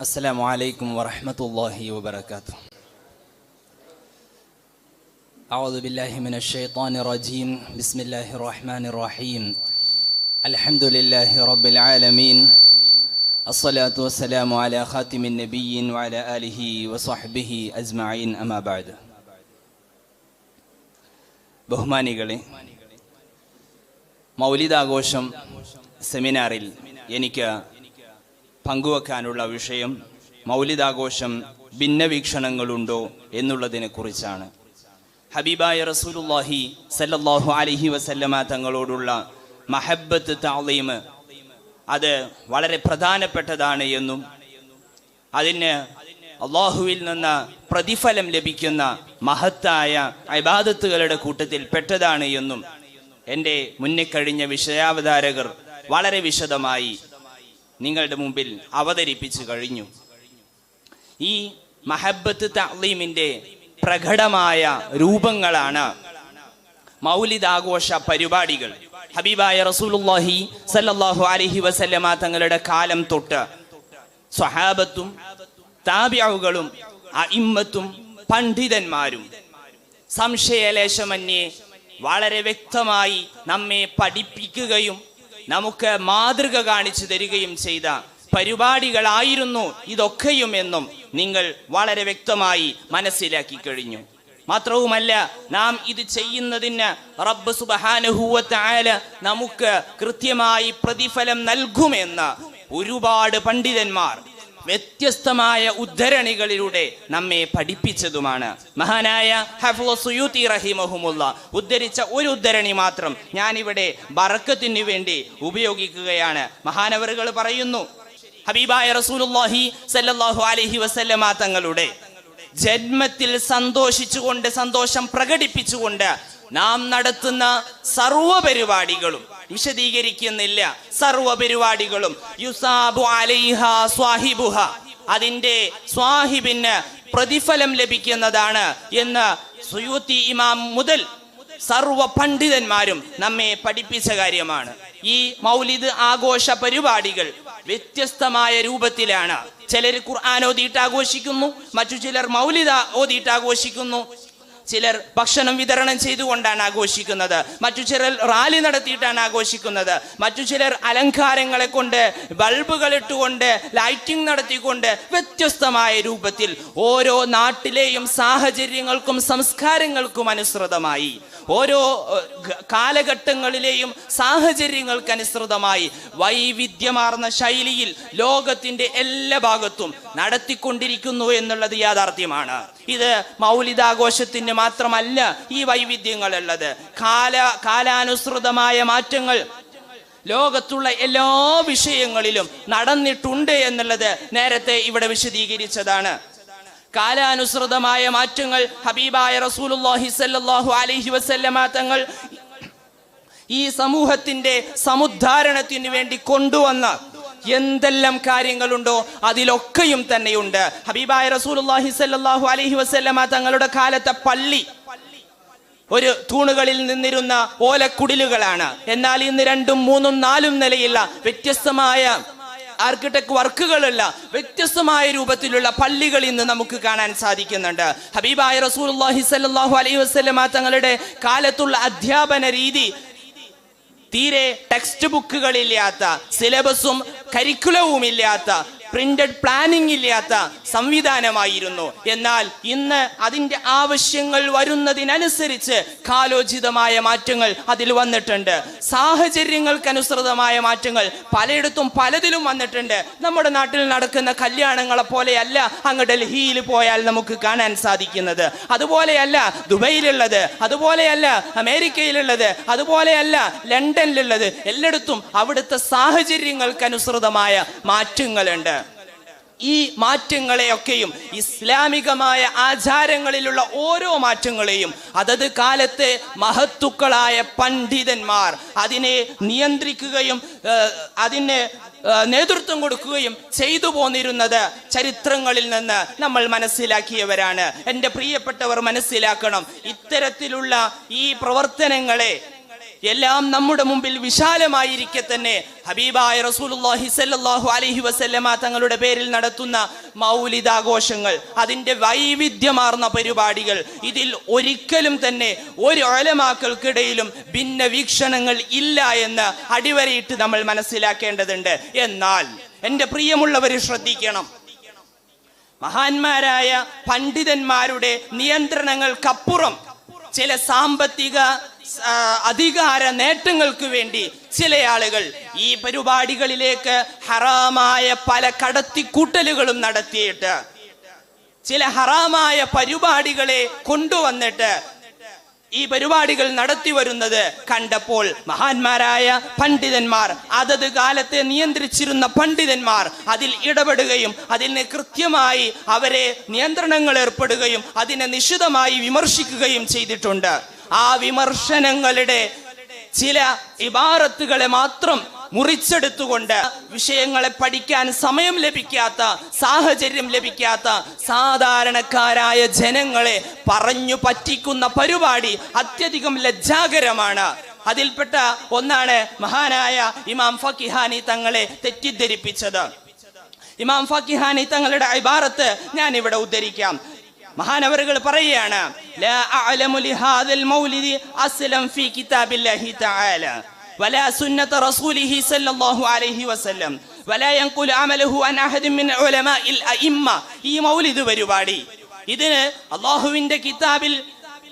السلام عليكم ورحمة الله وبركاته أعوذ بالله من الشيطان الرجيم بسم الله الرحمن الرحيم الحمد لله رب العالمين الصلاة والسلام على خاتم النبيين وعلى آله وصحبه أجمعين أما بعد ബഹുമാനികളെ മൗലിതാഘോഷം സെമിനാറിൽ എനിക്ക് പങ്കുവെക്കാനുള്ള വിഷയം മൗലിതാഘോഷം ഭിന്നവീക്ഷണങ്ങളുണ്ടോ എന്നുള്ളതിനെ കുറിച്ചാണ് ഹബീബായ റസൂലുല്ലാഹി സല്ലല്ലാഹു അലഹി വസല്ലമ തങ്ങളോടുള്ള മഹബത്ത് താളീം അത് വളരെ പ്രധാനപ്പെട്ടതാണ് എന്നും അതിന് അള്ളാഹുവിൽ നിന്ന് പ്രതിഫലം ലഭിക്കുന്ന മഹത്തായ അബാദത്തുകളുടെ കൂട്ടത്തിൽ പെട്ടതാണ് എന്നും എന്റെ മുന്നേ കഴിഞ്ഞ വിഷയാവതാരകർ വളരെ വിശദമായി നിങ്ങളുടെ മുമ്പിൽ അവതരിപ്പിച്ചു കഴിഞ്ഞു. ഈ മഹബത്ത് തഅലീമിന്റെ പ്രകടമായ രൂപങ്ങളാണ് മൗലിദാഘോഷ പരിപാടികൾ. ഹബീബായ റസൂലുല്ലാഹി സല്ലല്ലാഹു അലഹി വസല്ലമ തങ്ങളുടെ കാലം തൊട്ട് സ്വഹാബത്തും താബിയാവുകളും അയിമ്മത്തും പണ്ഡിതന്മാരും സംശയലേശമന്യേ വളരെ വ്യക്തമായി നമ്മെ പഠിപ്പിക്കുകയും നമുക്ക് മാതൃക കാണിച്ചു തരികയും ചെയ്ത പരിപാടികളായിരുന്നു ഇതൊക്കെയും എന്നും നിങ്ങൾ വളരെ വ്യക്തമായി മനസ്സിലാക്കി കഴിഞ്ഞു. മാത്രവുമല്ല നാം ഇത് ചെയ്യുന്നതിന് റബ്ബ് സുബഹാനുഹൂവത്തായ നമുക്ക് കൃത്യമായി പ്രതിഫലം നൽകുമെന്ന് ഒരുപാട് പണ്ഡിതന്മാർ വ്യത്യസ്തമായ ഉദ്ധരണികളിലൂടെ നമ്മെ പഠിപ്പിച്ചതുമാണ്. മഹാനായ ഹഫ്ളു സുയൂത്തി റഹിമഹുമുള്ള ഉദ്ധരിച്ച ഒരു ഉദ്ധരണി മാത്രം ഞാനിവിടെ ബറക്കത്തിന് വേണ്ടി ഉപയോഗിക്കുകയാണ്. മഹാനവറുകൾ പറയുന്നു ഹബീബായ റസൂലുള്ളാഹി സല്ലല്ലാഹു അലൈഹി വസല്ലമ തങ്ങളുടെ ജന്മത്തിൽ സന്തോഷിച്ചുകൊണ്ട് സന്തോഷം പ്രകടിപ്പിച്ചുകൊണ്ട് നാം നടത്തുന്ന സർവ പരിപാടികളും വിശദീകരിക്കുന്നില്ല. സർവ പരിപാടികളും യുസാബു അലൈഹ സ്വാഹിബുഹ. അതിന്റെ സ്വാഹിബിന് പ്രതിഫലം ലഭിക്കുന്നതാണ് എന്ന് സുയൂത്തി ഇമാം മുതൽ സർവ പണ്ഡിതന്മാരും നമ്മെ പഠിപ്പിച്ച കാര്യമാണ്. ഈ മൗലിദ് ആഘോഷ പരിപാടികൾ വ്യത്യസ്തമായ രൂപത്തിലാണ്. ചിലർ ഖുർആൻ ഓതിയിട്ട് ആഘോഷിക്കുന്നു മറ്റു ചിലർ മൗലിദ ഓതിയിട്ട് ആഘോഷിക്കുന്നു. ചിലർ ഭക്ഷണം വിതരണം ചെയ്തുകൊണ്ടാണ് ആഘോഷിക്കുന്നത്. മറ്റു ചിലർ റാലി നടത്തിയിട്ടാണ് ആഘോഷിക്കുന്നത്. മറ്റു ചിലർ അലങ്കാരങ്ങളെ കൊണ്ട് ബൾബുകൾ ഇട്ടുകൊണ്ട് ലൈറ്റിംഗ് നടത്തിക്കൊണ്ട് വ്യത്യസ്തമായ രൂപത്തിൽ ഓരോ നാട്ടിലെയും സാഹചര്യങ്ങൾക്കും സംസ്കാരങ്ങൾക്കും അനുസൃതമായി. ഓരോ കാലഘട്ടങ്ങളിലെയും സാഹചര്യങ്ങൾക്കനുസൃതമായി വൈവിധ്യമാർന്ന ശൈലിയിൽ ലോകത്തിന്റെ എല്ലാ ഭാഗത്തും നടത്തിക്കൊണ്ടിരിക്കുന്നു എന്നുള്ളത് യാഥാർത്ഥ്യമാണ്. ഇത് മൗലിതാഘോഷത്തിന് മാത്രമല്ല ഈ വൈവിധ്യങ്ങളുള്ളത്. കാല കാലാനുസൃതമായ മാറ്റങ്ങൾ ലോകത്തുള്ള എല്ലാ വിഷയങ്ങളിലും നടന്നിട്ടുണ്ട് എന്നുള്ളത് നേരത്തെ ഇവിടെ വിശദീകരിച്ചതാണ്. കാലാനുസൃതമായ മാറ്റങ്ങൾ ഹബീബായ റസൂലുള്ളാഹി സ്വല്ലല്ലാഹു അലൈഹി വസല്ലമ തങ്ങൾ ഈ സമൂഹത്തിന്റെ സമുദ്ധാരണത്തിനു വേണ്ടി കൊണ്ടുവന്ന എന്തെല്ലാം കാര്യങ്ങളുണ്ടോ അതിലൊക്കെയും തന്നെയുണ്ട്. ഹബീബായ റസൂലുള്ളാഹി സ്വല്ലല്ലാഹു അലൈഹി വസല്ലമ തങ്ങളുടെ കാലത്തെ പള്ളി ഒരു തൂണുകളിൽ നിന്നിരുന്ന ഓലക്കുടിലുകളാണ്. എന്നാൽ ഇന്ന് രണ്ടും മൂന്നും നാലും നിലയില്ല വ്യത്യസ്തമായ ആർക്കിടെക്ട് വർക്കുകളല്ല വ്യത്യസ്തമായ രൂപത്തിലുള്ള പള്ളികൾ ഇന്ന് നമുക്ക് കാണാൻ സാധിക്കുന്നുണ്ട്. ഹബീബായ റസൂലുള്ളാഹി സല്ലാഹു അലൈഹി വസല്ലമ തങ്ങളുടെ കാലത്തുള്ള അധ്യാപന രീതി തീരെ ടെക്സ്റ്റ് ബുക്കുകളില്ലാത്ത സിലബസും കരിക്കുലവും ഇല്ലാത്ത പ്രിന്റഡ് പ്ലാനിംഗ് ഇല്ലാത്ത സംവിധാനമായിരുന്നു. എന്നാൽ ഇന്ന് അതിന്റെ ആവശ്യങ്ങൾ വരുന്നതിനനുസരിച്ച് കാലോചിതമായ മാറ്റങ്ങൾ അതിൽ വന്നിട്ടുണ്ട്. സാഹചര്യങ്ങൾക്കനുസൃതമായ മാറ്റങ്ങൾ പലയിടത്തും പലതിലും വന്നിട്ടുണ്ട്. നമ്മുടെ നാട്ടിൽ നടക്കുന്ന കല്യാണങ്ങളെ പോലെയല്ല അങ്ങ് ഡൽഹിയിൽ പോയാൽ നമുക്ക് കാണാൻ സാധിക്കുന്നത്. അതുപോലെയല്ല ദുബൈയിലുള്ളത് അതുപോലെയല്ല അമേരിക്കയിലുള്ളത് അതുപോലെയല്ല ലണ്ടനിലുള്ളത്. എല്ലായിടത്തും അവിടുത്തെ സാഹചര്യങ്ങൾക്കനുസൃതമായ മാറ്റങ്ങളുണ്ട്. ഈ മാറ്റങ്ങളെയൊക്കെയും ഇസ്ലാമികമായ ആചാരങ്ങളിലുള്ള ഓരോ മാറ്റങ്ങളെയും അതത് കാലത്തെ മഹത്തുക്കളായ പണ്ഡിതന്മാർ അതിനെ നിയന്ത്രിക്കുകയും അതിനെ നേതൃത്വം കൊടുക്കുകയും ചെയ്തു പോന്നിരുന്നത് ചരിത്രങ്ങളിൽ നിന്ന് നമ്മൾ മനസ്സിലാക്കിയവരാണ്. എന്റെ പ്രിയപ്പെട്ടവർ മനസ്സിലാക്കണം ഇത്തരത്തിലുള്ള ഈ പ്രവർത്തനങ്ങളെ എല്ലാം നമ്മുടെ മുമ്പിൽ വിശാലമായിരിക്കെ തന്നെ. ഹബീബായ റസൂലുള്ളാഹി സല്ലല്ലാഹു അലൈഹി വസല്ലമ തങ്ങളുടെ പേരിൽ നടത്തുന്ന മൗലിദാഘോഷങ്ങൾ അതിന്റെ വൈവിധ്യമാർന്ന പരിപാടികൾ ഇതിൽ ഒരിക്കലും തന്നെ ഒരു ഒലമാക്കൾക്കിടയിലും ഭിന്ന വീക്ഷണങ്ങൾ ഇല്ല എന്ന് അടിവരയിട്ട് നമ്മൾ മനസ്സിലാക്കേണ്ടതുണ്ട്. എന്നാൽ എന്റെ പ്രിയമുള്ളവർ ശ്രദ്ധിക്കണം. മഹാന്മാരായ പണ്ഡിതന്മാരുടെ നിയന്ത്രണങ്ങൾക്കപ്പുറം ചില സാമ്പത്തിക അധികാര നേട്ടങ്ങൾക്ക് വേണ്ടി ചില ആളുകൾ ഈ പരിപാടികളിലേക്ക് ഹറാമായ പല കടത്തിക്കൂട്ടലുകളും നടത്തിയിട്ട് ചില ഹറാമായ പരിപാടികളെ കൊണ്ടുവന്നിട്ട് ഈ പരിപാടികൾ നടത്തി വരുന്നത് കണ്ടപ്പോൾ മഹാന്മാരായ പണ്ഡിതന്മാർ അതത് കാലത്തെ നിയന്ത്രിച്ചിരുന്ന പണ്ഡിതന്മാർ അതിൽ ഇടപെടുകയും അതിന് കൃത്യമായി അവരെ നിയന്ത്രണങ്ങൾ ഏർപ്പെടുകയും അതിനെ നിശിതമായി വിമർശിക്കുകയും ചെയ്തിട്ടുണ്ട്. ആ വിമർശനങ്ങളുടെ ചില ഇബാറത്തുകളെ മാത്രം മുറിച്ചെടുത്തുകൊണ്ട് വിഷയങ്ങളെ പഠിക്കാൻ സമയം ലഭിക്കാത്ത സാഹചര്യം ലഭിക്കാത്ത സാധാരണക്കാരായ ജനങ്ങളെ പറഞ്ഞു പറ്റിക്കുന്ന പരിപാടി അത്യധികം ലജ്ജാകരമാണ്. അതിൽപ്പെട്ട ഒന്നാണ് മഹാനായ ഇമാം ഫക്കിഹാനി തങ്ങളെ തെറ്റിദ്ധരിപ്പിച്ചത്. ഇമാം ഫക്കിഹാനി തങ്ങളുടെ ഇബാറത്ത് ഞാൻ ഇവിടെ ഉദ്ധരിക്കാം. മഹാനവറുകൾ പറയുകയാണ് ലാ അഅലമു ലിഹാദൽ മൗലിദി അസ്ലം ഫീ കിതാബില്ലാഹി തആല ولا سنة رسوله صلى الله عليه وسلم ولا ينقل عمله عن أحد من علماء الأئمة ഈ മൗലിദ് പരിപാടി ഇതിന് അള്ളാഹുവിന്റെ കിതാബിൽ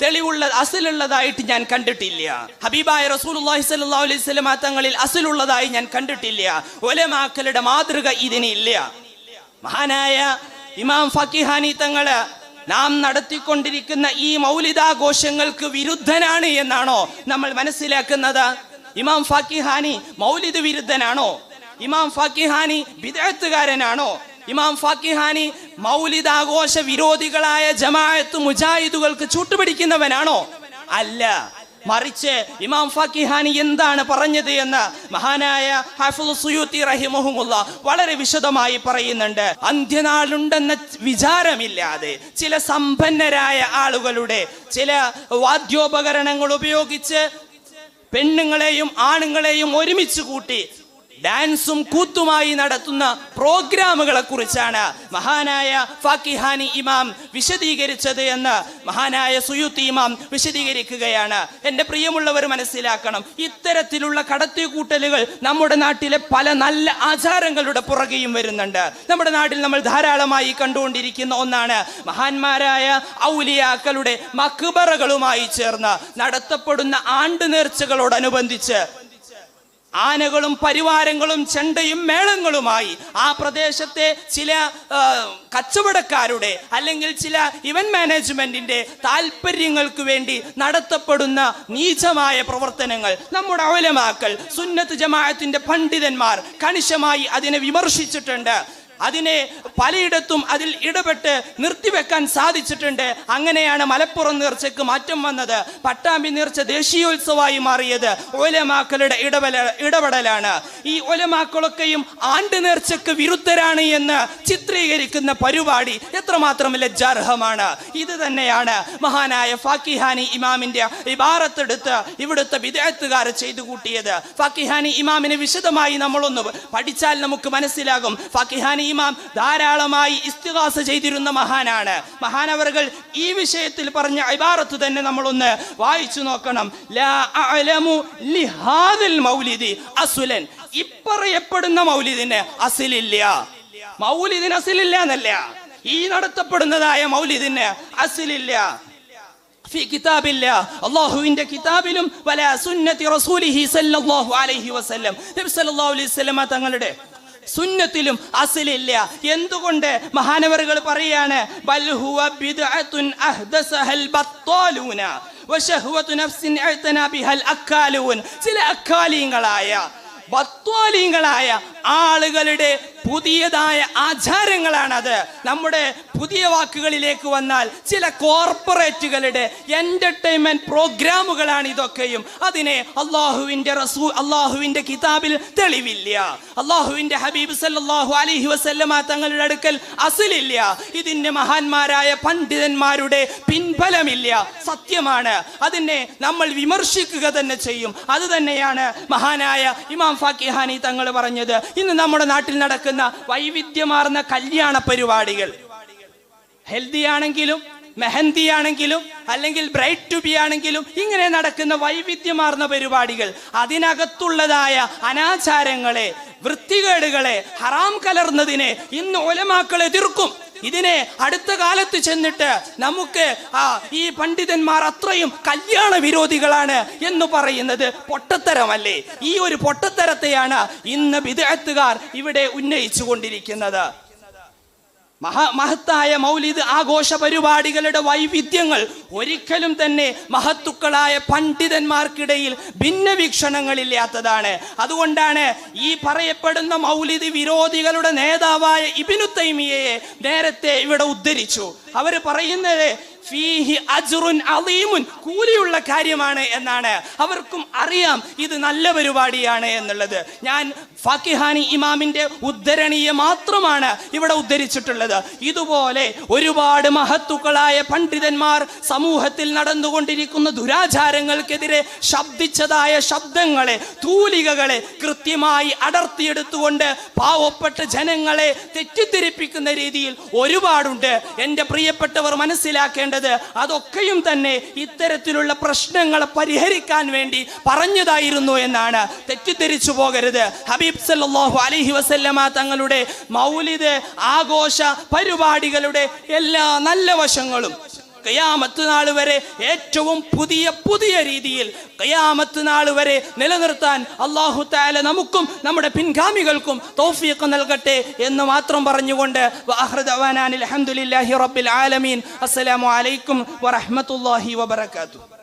തെളിവുള്ള അസിലുള്ളതായിട്ട് ഞാൻ കണ്ടിട്ടില്ല ഹബീബായ റസൂലുള്ളാഹി സ്വല്ലല്ലാഹു അലൈഹി വസല്ലമ തങ്ങളിൽ അസിലുള്ളതായി ഞാൻ കണ്ടിട്ടില്ല ഒലമാക്കളുടെ മാതൃക ഇതിനില്ല മഹാനായ ഇമാം ഫക്കിഹാനി തങ്ങള് നാം നടത്തിക്കൊണ്ടിരിക്കുന്ന ഈ മൗലിദാഘോഷങ്ങൾക്ക് വിരുദ്ധനാണ് എന്നാണോ നമ്മൾ മനസ്സിലാക്കുന്നത്? ഇമാം ഫാക്കിഹാനി മൗലിദ് വിരുദ്ധനാണോ? ഇമാം ഫാക്കിഹാനി വിദഗ്ധകാരനാണോ ഇമാം ഫാക്കിഹാനി മൗലിദാഘോഷ വിരോധികളായ ജമാഅത്ത് മുജാഹിദുകൾക്ക് ചൂട്ടുപിടിക്കുന്നവനാണോ? അല്ല. മറിച്ച് ഇമാം ഫക്കിഹാനി എന്താണ് പറഞ്ഞത് എന്ന് മഹാനായ ഹാഫിൾ സുയൂത്തി വളരെ വിശദമായി പറയുന്നുണ്ട്. അന്ത്യനാളുണ്ടെന്ന വിചാരമില്ലാതെ ചില സമ്പന്നരായ ആളുകളുടെ ചില വാദ്യോപകരണങ്ങൾ ഉപയോഗിച്ച് പെണ്ണുങ്ങളെയും ആണുങ്ങളെയും ഒരുമിച്ച് കൂട്ടി ഡാൻസും കൂത്തുമായി നടത്തുന്ന പ്രോഗ്രാമുകളെ കുറിച്ചാണ് മഹാനായ ഫാക്കിഹാനി ഇമാം വിശദീകരിച്ചത് എന്ന് മഹാനായ സുയുത്തി ഇമാം വിശദീകരിക്കുകയാണ്. എന്റെ പ്രിയമുള്ളവർ മനസ്സിലാക്കണം ഇത്തരത്തിലുള്ള കടത്തിക്കൂട്ടലുകൾ നമ്മുടെ നാട്ടിലെ പല നല്ല ആചാരങ്ങളുടെ പുറകെയും വരുന്നുണ്ട്. നമ്മുടെ നാട്ടിൽ നമ്മൾ ധാരാളമായി കണ്ടുകൊണ്ടിരിക്കുന്ന ഒന്നാണ് മഹാന്മാരായ ഔലിയാക്കളുടെ മക്ബറകളുമായി ചേർന്ന് നടത്തപ്പെടുന്ന ആണ്ട് നേർച്ചകളോടനുബന്ധിച്ച് ആനകളും പരിവാരങ്ങളും ചെണ്ടയും മേളങ്ങളുമായി ആ പ്രദേശത്തെ ചില കച്ചവടക്കാരുടെ അല്ലെങ്കിൽ ചില ഇവന്റ് മാനേജ്മെന്റിന്റെ താല്പര്യങ്ങൾക്ക് വേണ്ടി നടത്തപ്പെടുന്ന നീചമായ പ്രവർത്തനങ്ങൾ നമ്മുടെ അവലമാക്കൽ സുന്നത്ത് ജമാഅത്തിന്റെ പണ്ഡിതന്മാർ കണിശമായി അതിനെ വിമർശിച്ചിട്ടുണ്ട്. അതിനെ പലയിടത്തും അതിൽ ഇടപെട്ട് നിർത്തിവെക്കാൻ സാധിച്ചിട്ടുണ്ട്. അങ്ങനെയാണ് മലപ്പുറം നേർച്ചയ്ക്ക് മാറ്റം വന്നത്. പട്ടാമ്പി നേർച്ച ദേശീയോത്സവമായി മാറിയത് ഒലമാക്കളുടെ ഇടപെല ഇടപെടലാണ്. ഈ ഒലമാക്കളൊക്കെയും ആണ്ട് നേർച്ചയ്ക്ക് വിരുദ്ധരാണ് എന്ന് ചിത്രീകരിക്കുന്ന പരിപാടി എത്രമാത്രം ലജ്ജാർഹമാണ് ഇത് തന്നെയാണ് മഹാനായ ഫാക്കിഹാനി ഇമാമിന്റെ ഇബാറത്തെടുത്ത് ഇവിടുത്തെ വിദേഹത്തുകാർ ചെയ്തു കൂട്ടിയത്. ഫാക്കിഹാനി ഇമാമിനെ വിശദമായി നമ്മളൊന്ന് പഠിച്ചാൽ നമുക്ക് മനസ്സിലാകും. ഫാക്കിഹാനി ഇമാം ധാരാളമായി ഇസ്തിഹാസ ചെയ്തിരുന്ന മഹാനാണ്. മഹാനവറുകൾ ഈ വിഷയത്തിൽ പറഞ്ഞ ഇബാറത്ത് തന്നെ നമ്മളൊന്ന് വായിച്ചു നോക്കണം. മൗലിദി ഇപ്പറയപ്പെടുന്ന മൗലിദിന് അസിലില്ല. മൗലിദിന് അസിലില്ല എന്നല്ല. ഈ നടത്തപ്പെടുന്നതായ മൗലിദിന് അസിലില്ല. ഫി കിതാബിലും സുന്നത്തി റസൂലിഹി സല്ലല്ലാഹു അലൈഹി വസല്ലം. നബി സല്ലല്ലാഹു അലൈഹി തങ്ങളുടെ സുന്നത്തിലും അസലില്ല. എന്തുകൊണ്ട് മഹാനവറുകൾ പറയാണ്? ബത്താലൂന നഫ്സിൻ ബിഹൽ അക്കാലൂൻ ചില അക്കാലിങ്ങളായ ബത്വാലിങ്ങളായ ആളുകളുടെ പുതിയതായ അത് നമ്മുടെ പുതിയ വാക്കുകളിലേക്ക് വന്നാൽ ചില കോർപ്പറേറ്റുകളുടെ എന്റർടൈൻമെന്റ് പ്രോഗ്രാമുകളാണ് ഇതൊക്കെയും. അതിനെ അള്ളാഹുവിന്റെ റസൂ അള്ളാഹുവിന്റെ കിതാബിൽ തെളിവില്ല. അള്ളാഹുവിന്റെ ഹബീബ് സല്ലാഹു അലഹി വസല്ലമ തങ്ങളുടെ അടുക്കൽ അസിലില്ല. ഇതിന്റെ മഹാന്മാരായ പണ്ഡിതന്മാരുടെ പിൻബലമില്ല. സത്യമാണ്. അതിനെ നമ്മൾ വിമർശിക്കുക തന്നെ ചെയ്യും. അത് തന്നെയാണ് മഹാനായ ഇമാം ഫാക്കിഹാനി തങ്ങൾ പറഞ്ഞത് ഇന്ന് നമ്മുടെ നാട്ടിൽ നടക്കുന്ന വൈവിധ്യമാർന്ന കല്യാണ പരിപാടികൾ. ഹെൽത്തി ആണെങ്കിലും മെഹന്തി ആണെങ്കിലും അല്ലെങ്കിൽ ബ്രൈറ്റ് ടു ബി ആണെങ്കിലും ഇങ്ങനെ നടക്കുന്ന വൈവിധ്യമാർന്ന പരിപാടികൾ. അതിനകത്തുള്ളതായ അനാചാരങ്ങളെ വൃത്തികേടുകളെ ഹറാം കലർന്നതിനെ ഇന്ന് ഒലമാക്കൾ എതിർക്കും. ഇതിനെ അടുത്ത കാലത്ത് ചെന്നിട്ട് നമുക്ക് ഈ പണ്ഡിതന്മാർ അത്രയും കല്യാണ വിരോധികളാണ് എന്ന് പറയുന്നത് പൊട്ടത്തരമല്ലേ? ഈ ഒരു പൊട്ടത്തരത്തെയാണ് ഇന്ന് വിദേഹത്തുകാർ ഇവിടെ ഉന്നയിച്ചു കൊണ്ടിരിക്കുന്നത് മഹാ മഹത്തായ മൗലിദ് ആഘോഷ പരിപാടികളുടെ വൈവിധ്യങ്ങൾ ഒരിക്കലും തന്നെ മഹത്തുക്കളായ പണ്ഡിതന്മാർക്കിടയിൽ ഭിന്ന വീക്ഷണങ്ങളില്ലാത്തതാണ് അതുകൊണ്ടാണ് ഈ പറയപ്പെടുന്ന മൗലിദ് വിരോധികളുടെ നേതാവായ ഇബിനു തൈമിയയെ നേരത്തെ ഇവിടെ ഉദ്ധരിച്ചു. അവർ പറയുന്നത് ഫീഹി അജുറുൻ അലീമുൻ കൂലിയുള്ള കാര്യമാണ് എന്നാണ്. അവർക്കും അറിയാം ഇത് നല്ല പരിപാടിയാണ് എന്നുള്ളത്. ഞാൻ ഫാക്കിഹാനി ഇമാമിന്റെ ഉദ്ധരണിയെ മാത്രമാണ് ഇവിടെ ഉദ്ധരിച്ചിട്ടുള്ളത്. ഇതുപോലെ ഒരുപാട് മഹത്തുക്കളായ പണ്ഡിതന്മാർ സമൂഹത്തിൽ നടന്നുകൊണ്ടിരിക്കുന്ന ദുരാചാരങ്ങൾക്കെതിരെ ശബ്ദിച്ചതായ ശബ്ദങ്ങളെ തൂലികകളെ കൃത്യമായി അടർത്തിയെടുത്തുകൊണ്ട് പാവപ്പെട്ട ജനങ്ങളെ തെറ്റിദ്ധരിപ്പിക്കുന്ന രീതിയിൽ ഒരുപാടുണ്ട്. എന്റെ പ്രിയപ്പെട്ടവർ മനസ്സിലാക്കേണ്ടത് അതൊക്കെയും തന്നെ ഇത്തരത്തിലുള്ള പ്രശ്നങ്ങളെ പരിഹരിക്കാൻ വേണ്ടി പറഞ്ഞതായിരുന്നു എന്നാണ്. തെറ്റിദ്ധരിച്ചു പോകരുത്. ഹബീബ് സല്ലാഹു അലഹി വസല്ലമ തങ്ങളുടെ മൗലിദ് ആഘോഷ പരിപാടികളുടെ എല്ലാ നല്ല വശങ്ങളും കയാമത്ത് നാൾ വരെ ഏറ്റവും പുതിയ പുതിയ രീതിയിൽ കയാമത്ത് നാൾ വരെ നിലനിർത്താൻ അള്ളാഹു താല നമുക്കും നമ്മുടെ പിൻഗാമികൾക്കും തോഫിയൊക്കെ നൽകട്ടെ എന്ന് മാത്രം പറഞ്ഞുകൊണ്ട് അലഹമുല്ലാഹി റബ്ബിൽ ആലമീൻ. അസ്സലാമു അലൈക്കും വറഹ്മത്തുള്ളാഹി വബറകാതുഹു.